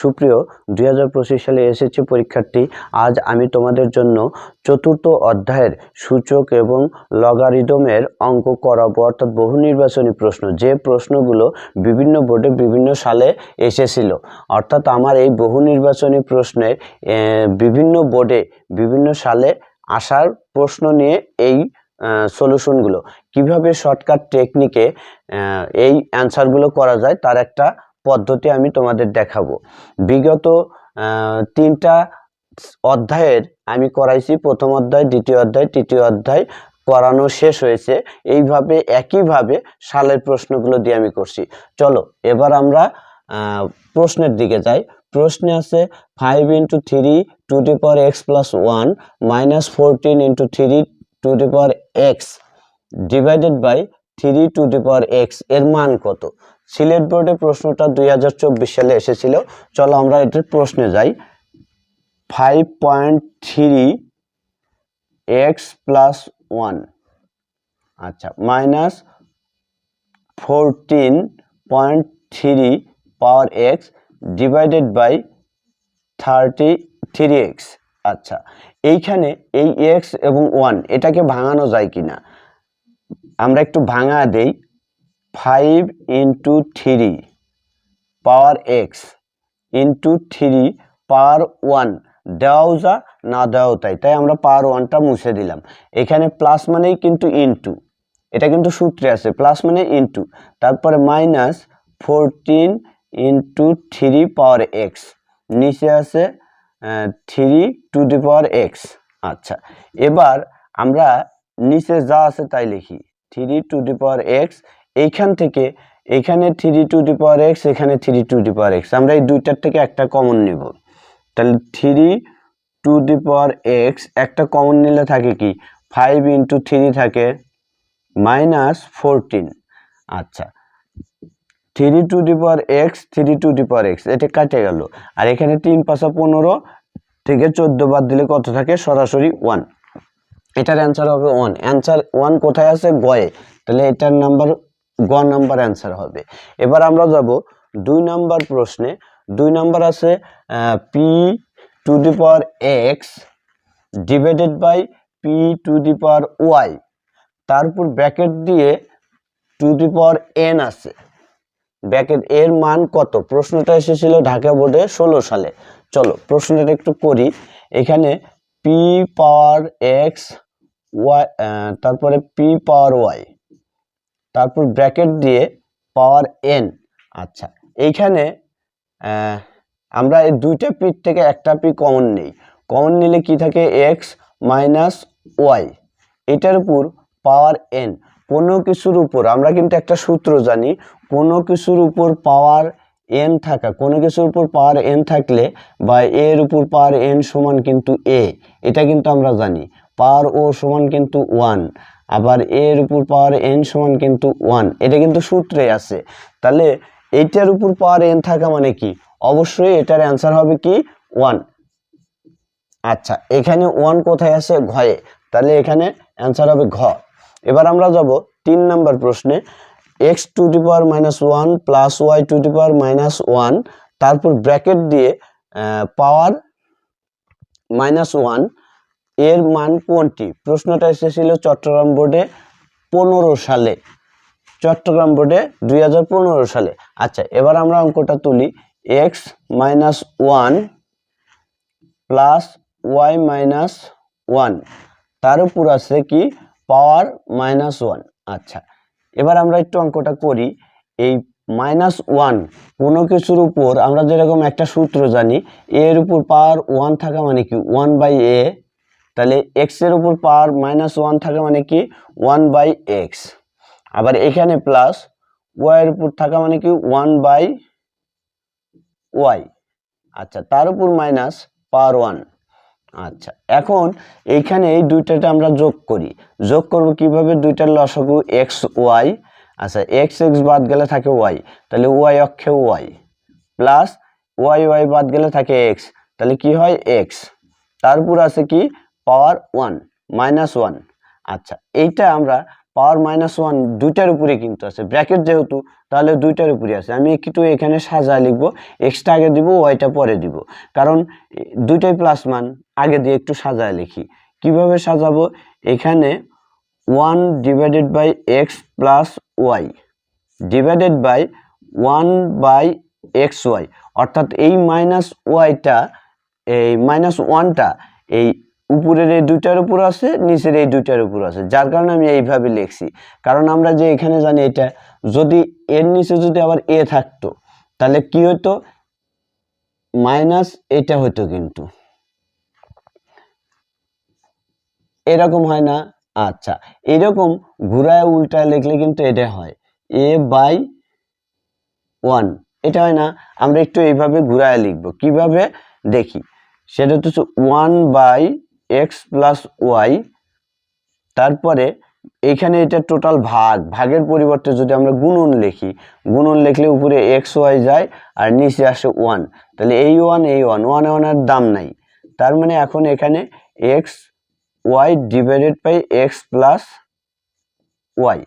সুপ্রিয়, দুই হাজার পঁচিশ সালে এসেছে পরীক্ষার্থী, আজ আমি তোমাদের জন্য চতুর্থ অধ্যায়ের সূচক এবং লগারিদমের অঙ্ক করাবো। অর্থাৎ বহু নির্বাচনী প্রশ্ন, যে প্রশ্নগুলো বিভিন্ন বোর্ডে বিভিন্ন সালে এসেছিল। অর্থাৎ আমার এই বহু নির্বাচনী প্রশ্নের বিভিন্ন বোর্ডে বিভিন্ন সালে আসার প্রশ্ন নিয়ে এই সলিউশনগুলো কীভাবে শর্টকাট টেকনিকে এই অ্যান্সারগুলো করা যায়, তার একটা পদ্ধতি আমি তোমাদের দেখাবো। বিগত তিনটা অধ্যায়ের আমি করাইছি। প্রথম অধ্যায়, দ্বিতীয় অধ্যায়, তৃতীয় অধ্যায় করানো শেষ হয়েছে। এইভাবে, একইভাবে সালের প্রশ্নগুলো দিয়ে আমি করছি। চলো, এবার আমরা প্রশ্নের দিকে যাই। প্রশ্নে আছে five into three to the power x plus one minus fourteen into three to the power x divided by three to the power এক্সের মান কত? সিলেট বোর্ডে প্রশ্নটা দুই হাজার চব্বিশ সালে এসেছিল। চলো আমরা এটার প্রশ্নে যাই। Five point three x plus one আচ্ছা minus fourteen point three power x divided by thirty three x আচ্ছা এইখানে এই এক্স এবং ওয়ান এটাকে ভাঙানো যায় কি না আমরা একটু ভাঙা দেই। Five into three power x into three power one. দেওয়াও যা, না দেওয়াও তাই। তাই আমরা পাওয়ার ওয়ানটা মুছে দিলাম। এখানে প্লাস মানেই কিন্তু ইনটু। এটা কিন্তু সূত্রে আছে, প্লাস মানে ইনটু। তারপরে minus fourteen into three power x. নিচে আছে three to the power x. আচ্ছা এবার আমরা নিচে যা আছে তাই লিখি। Three to the power x এইখান থেকে এখানে three to the power x এখানে three to the power x আমরা এই দুইটার থেকে একটা কমন নিব। তাহলে three to the power x একটা কমন নিলে থাকে কি? ফাইভ ইন্টু থ্রি থাকে মাইনাস ফোরটিন আচ্ছা। Three to the power x three to the power x এটা কাটে গেল। আর এখানে তিন পাঁচা পনেরো থেকে চোদ্দ বাদ দিলে কত থাকে? সরাসরি ওয়ান এটার অ্যান্সার হবে ওয়ান অ্যান্সার ওয়ান কোথায় আছে? গয়ে। তাহলে এটার নাম্বার গ নাম্বার অ্যান্সার হবে। এবার আমরা যাব দুই নাম্বার প্রশ্নে। দুই নাম্বার আছে p to the power x divided by p to the power y তারপর ব্র্যাকেট দিয়ে টু দি পাওয়ার এন আছে। ব্র্যাকেট এর মান কত? প্রশ্নটা এসেছিল ঢাকা বোর্ডে ষোলো সালে। চলো, প্রশ্নটা একটু করি। এখানে পি পাওয়ার এক্স ওয়াই তারপরে পি পাওয়ার ওয়াই তারপর ব্র্যাকেট দিয়ে পাওয়ার এন আচ্ছা এইখানে আমরা এই দুইটা পির থেকে একটা পি কমন নেই। কমন নিলে কি থাকে? এক্স মাইনাস ওয়াই এটার উপর পাওয়ার এন কোনো কিছুর উপর, আমরা কিন্তু একটা সূত্র জানি, কোনো কিছুর উপর পাওয়ার এন থাকা, কোনো কিছুর উপর পাওয়ার এন থাকলে বা এর উপর পাওয়ার এন সমান কিন্তু এ এটা কিন্তু আমরা জানি। পাওয়ার ও সমান কিন্তু ওয়ান আবার এর উপর পাওয়ার এন সমান কিন্তু ওয়ান এটা কিন্তু সূত্রে আছে। তাহলে এইটার উপর পাওয়ার এন থাকা মানে কি? অবশ্যই এটার অ্যান্সার হবে কি? ওয়ান আচ্ছা এখানে ওয়ান কোথায় আছে? ঘয়ে। তাহলে এখানে অ্যান্সার হবে ঘ। এবার আমরা যাব তিন নম্বর প্রশ্নে। X to the power minus one plus y to the power minus one তারপর ব্র্যাকেট দিয়ে পাওয়ার মাইনাস ওয়ান এর মান কোনটি? প্রশ্নটা এসেছিল চট্টগ্রাম বোর্ডে পনেরো সালে। চট্টগ্রাম বোর্ডে দুই হাজার পনেরো সালে। আচ্ছা এবার আমরা অঙ্কটা তুলি। X minus one plus y minus one তার উপর আছে কি? পাওয়ার মাইনাস ওয়ান আচ্ছা এবার আমরা একটু অঙ্কটা করি। এই মাইনাস ওয়ান কোনো কিছুর উপর আমরা যেরকম একটা সূত্র জানি, এর উপর পাওয়ার ওয়ান থাকা মানে কি? ওয়ান বাই এ তাহলে এক্সের উপর পাওয়ার মাইনাস ওয়ান থাকা মানে কি? ওয়ান বাই এক্স আবার এখানে প্লাস ওয়াই এর উপর থাকা মানে কি? ওয়ান বাই ওয়াই আচ্ছা তার উপর মাইনাস পাওয়ার ওয়ান আচ্ছা এখন এইখানে এই দুইটাতে আমরা যোগ করি। যোগ করব কীভাবে? দুইটার লসাগু এক্স ওয়াই আচ্ছা এক্স এক্স বাদ গেলে থাকে ওয়াই তাহলে ওয়াই অক্ষে ওয়াই প্লাস ওয়াই ওয়াই বাদ গেলে থাকে এক্স তাহলে কি হয়? এক্স তারপর আছে কি? Power one, minus one. আচ্ছা এইটা আমরা পাওয়ার মাইনাস ওয়ান দুইটার উপরে কিন্তু আছে। ব্র্যাকেট যেহেতু, তাহলে দুইটার উপরে আছে। আমি একটু এখানে সাজা লিখব। এক্সটা আগে দিব, ওয়াইটা পরে দিব। কারণ দুইটাই প্লাস মান, আগে দিয়ে একটু সাজায় লিখি। কীভাবে সাজাবো? এখানে one divided by x plus y divided by one by x y. অর্থাৎ এই মাইনাস ওয়াইটা, এই মাইনাস ওয়ানটা, এই উপরের এই দুইটার উপর আছে, নিচের এই দুইটার উপর আছে। যার কারণে আমি এইভাবে লিখছি। কারণ আমরা যে এখানে জানি এটা, যদি এর নিচে যদি আবার এ থাকতো, তাহলে কি হতো মাইনাস এটা হতো কিন্তু। এরকম হয় না? আচ্ছা এরকম ঘুরায় উল্টায় লিখলে কিন্তু এটা হয়। এ বাই ওয়ান, এটা হয় না? আমরা একটু এইভাবে ঘুরায় লিখব। কীভাবে? দেখি, সেটা হচ্ছে one by x plus y তারপরে এখানে এটা টোটাল ভাগ, ভাগের পরিবর্তে যদি আমরা গুণন লিখি, গুণন লিখলে উপরে এক্স ওয়াই যায় আর নিচে আসে ওয়ান তাহলে এই ওয়ান এই ওয়ান ওয়ান ওয়ানের দাম নাই। তার মানে এখন এখানে x y divided by x plus y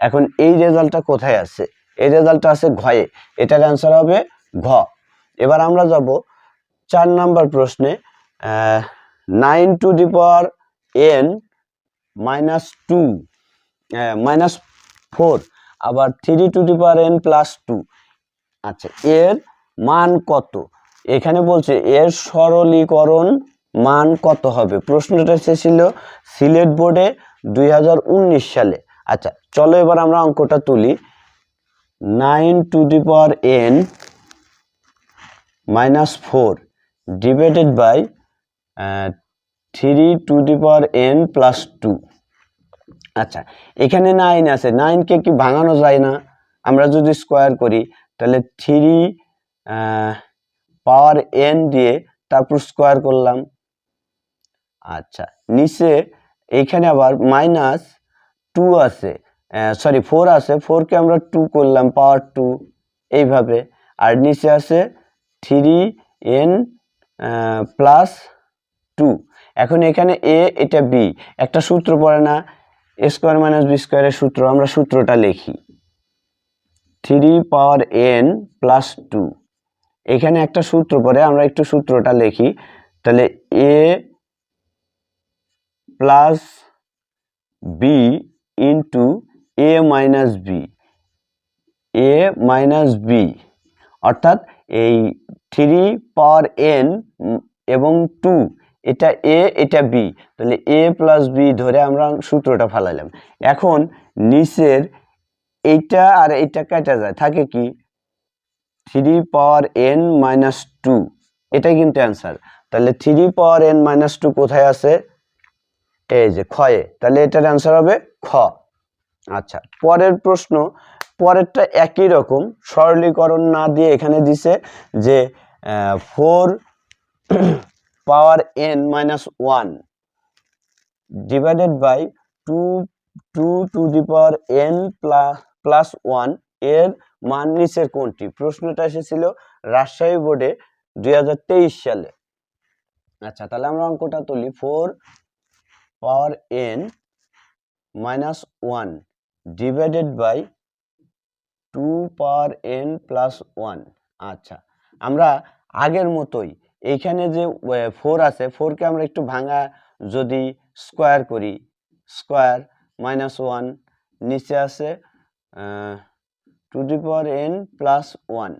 এখন এই রেজাল্টটা কোথায় আছে? এই রেজাল্টটা আছে ঘয়ে, এটার অ্যান্সার হবে ঘ। এবার আমরা যাব চার নাম্বার প্রশ্নে nine to the power n minus two minus four, আবার three to the power n plus two. আচ্ছা এর মান কত? এখানে বলছে এর সরলীকরণ মান কত হবে? প্রশ্নটা এসেছিল সিলেট বোর্ডে দুই হাজার উনিশ সালে। আচ্ছা চলো এবার আমরা অঙ্কটা তুলি। Nine to the power n minus four divided by three to the power n plus two আচ্ছা এখানে নাইন আছে। নাইনকে কি ভাঙানো যায় না? আমরা যদি স্কোয়ার করি, তাহলে থ্রি পাওয়ার এন দিয়ে তারপর স্কোয়ার করলাম। আচ্ছা নিচে এইখানে আবার মাইনাস টু আছে। সরি ফোর আছে। ফোরকে আমরা টু করলাম পাওয়ার টু এইভাবে। আর নিচে আছে থ্রি এন প্লাস টু। এখন এখানে এ এটা বি একটা সূত্র পড়ে না স্কোয়ার মাইনাস বি স্কোয়ারের সূত্র, আমরা সূত্রটা লিখি। Three power n plus two এখানে একটা সূত্র পড়ে, আমরা একটু সূত্রটা লিখি। তাহলে a plus b into a minus b a minus b অর্থাৎ এই থ্রি পাওয়ার এন এবং টু এটা এ এটা বি তাহলে এ প্লাস বি ধরে আমরা সূত্রটা ফালাইলাম। এখন নিচের এইটা আর এইটা কাটা যায়, থাকে কি? Three power n minus two এটাই কিন্তু অ্যান্সার তাহলে three power n minus two কোথায় আছে? এই যে ক্ষয়ে। তাহলে এটার অ্যান্সার হবে খ। আচ্ছা পরের প্রশ্ন, পরেরটা একই রকম, সরলীকরণ না দিয়ে এখানে দিছে যে four power n minus one divided by two two to the power n plus ওয়ানের মান নিচের কোনটি? প্রশ্নটা এসেছিল রাজশাহী বোর্ডে দুই হাজার তেইশ সালে। আচ্ছা তাহলে আমরা অঙ্কটা তুলি। Four power n minus one divided by two power n plus one আচ্ছা আমরা আগের মতোই এইখানে যে ফোর আছে ফোরকে আমরা একটু ভাঙা যদি স্কোয়ার করি স্কোয়ার মাইনাস ওয়ান নিচে আছে two the power n plus one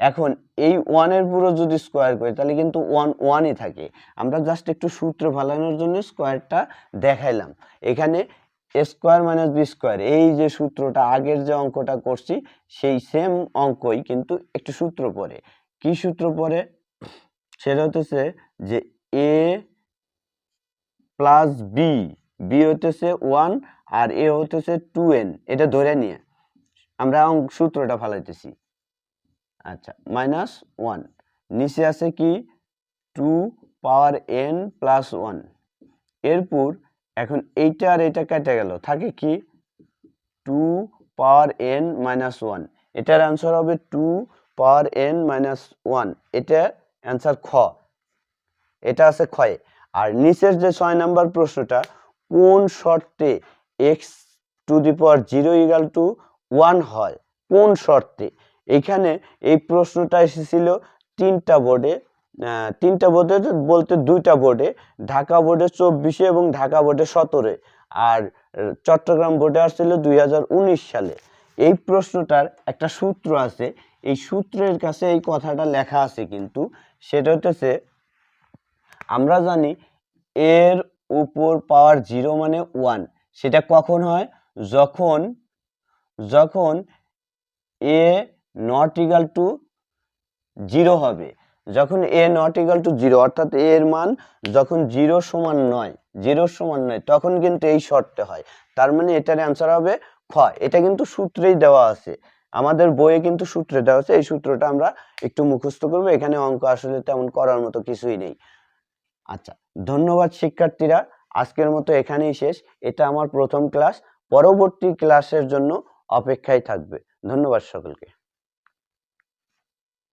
এখন এই ওয়ানের পুরো যদি স্কোয়ার করি, তাহলে কিন্তু ওয়ান ওয়ানই থাকে। আমরা জাস্ট একটু সূত্র ফালানোর জন্য স্কোয়ারটা দেখাইলাম। এখানে a square minus b square এই যে সূত্রটা, আগের যে অঙ্কটা করছি, সেই সেম অঙ্কই কিন্তু একটু সূত্র পরে কি সূত্র পড়ে? সেটা হতেছে যে এ প্লাস বি বি হতেছে ওয়ান আর এ হতেছে টু এন এটা ধরে নিয়ে আমরা সূত্রটা ফালাইতেছি। আচ্ছা মাইনাস ওয়ান নিচে আছে কি? Two power n plus one এরপর এখন এইটা আর এটা কেটে গেল, থাকে কি? Two power n minus one এটার অ্যান্সার হবে two power n minus one এটা অ্যান্সার খ। এটা আছে ক্ষয়ে আর নিচের যে ছয় নাম্বার প্রশ্নটা, কোন শর্তে x to the power zero equal to one হয়? কোন শর্তে? এখানে এই প্রশ্নটা এসেছিল তিনটা বোর্ডে তিনটা বোর্ডে বলতে দুইটা বোর্ডে ঢাকা বোর্ডে চব্বিশে এবং ঢাকা বোর্ডে সতেরো আর চট্টগ্রাম বোর্ডে আসছিল দুই হাজার উনিশ সালে। এই প্রশ্নটার একটা সূত্র আছে। এই সূত্রের কাছে এই কথাটা লেখা আছে কিন্তু সেটা হচ্ছে আমরা জানি এর উপর পাওয়ার জিরো মানে ওয়ান সেটা কখন হয়? যখন যখন a not equal to zero হবে। যখন a not equal to zero অর্থাৎ এর মান যখন জিরো সমান নয় জিরো সমান নয়, তখন কিন্তু এই শর্তে হয়। তার মানে এটার অ্যান্সার হবে খ। এটা কিন্তু সূত্রেই দেওয়া আছে। আমাদের বইয়ে কিন্তু সূত্রটা হচ্ছে এই সূত্রটা আমরা একটু মুখস্থ করব। এখানে অঙ্ক আসলে তেমন করার মতো কিছুই নেই। আচ্ছা ধন্যবাদ শিক্ষার্থীরা। আজকের মতো এখানেই শেষ। এটা আমার প্রথম ক্লাস। পরবর্তী ক্লাসের জন্য অপেক্ষায় থাকবে। ধন্যবাদ সকলকে।